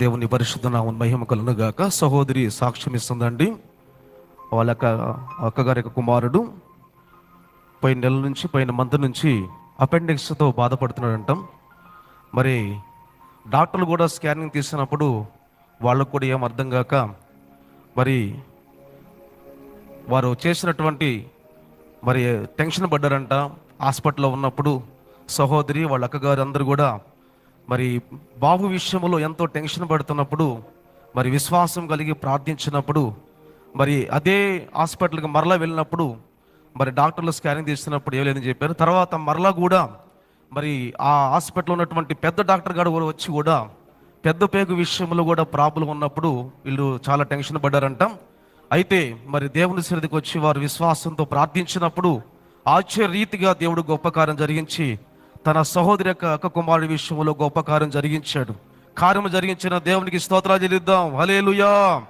దేవుని పరిశుద్ధ నామం మహిమ కలను గాక సహోదరి సాక్ష్యం ఇస్తుందండి. వాళ్ళ యొక్క అక్కగారి యొక్క కుమారుడు పోయిన నెల నుంచి పోయిన మంత్ నుంచి అపెండిక్స్తో బాధపడుతున్నాడంట. మరి డాక్టర్లు కూడా స్కానింగ్ తీసినప్పుడు వాళ్ళకు కూడా ఏం అర్థం కాక మరి వారు చేసినటువంటి మరి టెన్షన్ పడ్డారంట. హాస్పిటల్లో ఉన్నప్పుడు సహోదరి వాళ్ళ అక్కగారు అందరూ కూడా మరి బాబు విషయంలో ఎంతో టెన్షన్ పడుతున్నప్పుడు మరి విశ్వాసం కలిగి ప్రార్థించినప్పుడు మరి అదే హాస్పిటల్కి మరలా వెళ్ళినప్పుడు మరి డాక్టర్లు స్కానింగ్ తీస్తున్నప్పుడు ఏం లేదని చెప్పారు. తర్వాత మరలా కూడా మరి ఆ హాస్పిటల్లో ఉన్నటువంటి పెద్ద డాక్టర్ గారు కూడా వచ్చి కూడా పెద్ద పేగు విషయంలో కూడా ప్రాబ్లం ఉన్నప్పుడు వీళ్ళు చాలా టెన్షన్ పడ్డారంట. అయితే మరి దేవుని సరిదికి వచ్చి వారు విశ్వాసంతో ప్రార్థించినప్పుడు ఆశ్చర్య రీతిగా దేవుడు గొప్ప కార్యం జరిగించి తన సహోదరి యొక్క అక్క కుమారుడి విషయంలో గొప్ప కార్యం జరిగించాడు. కార్యం జరిగించిన దేవునికి స్తోత్రాలు చెల్లిద్దాం. హలేలుయా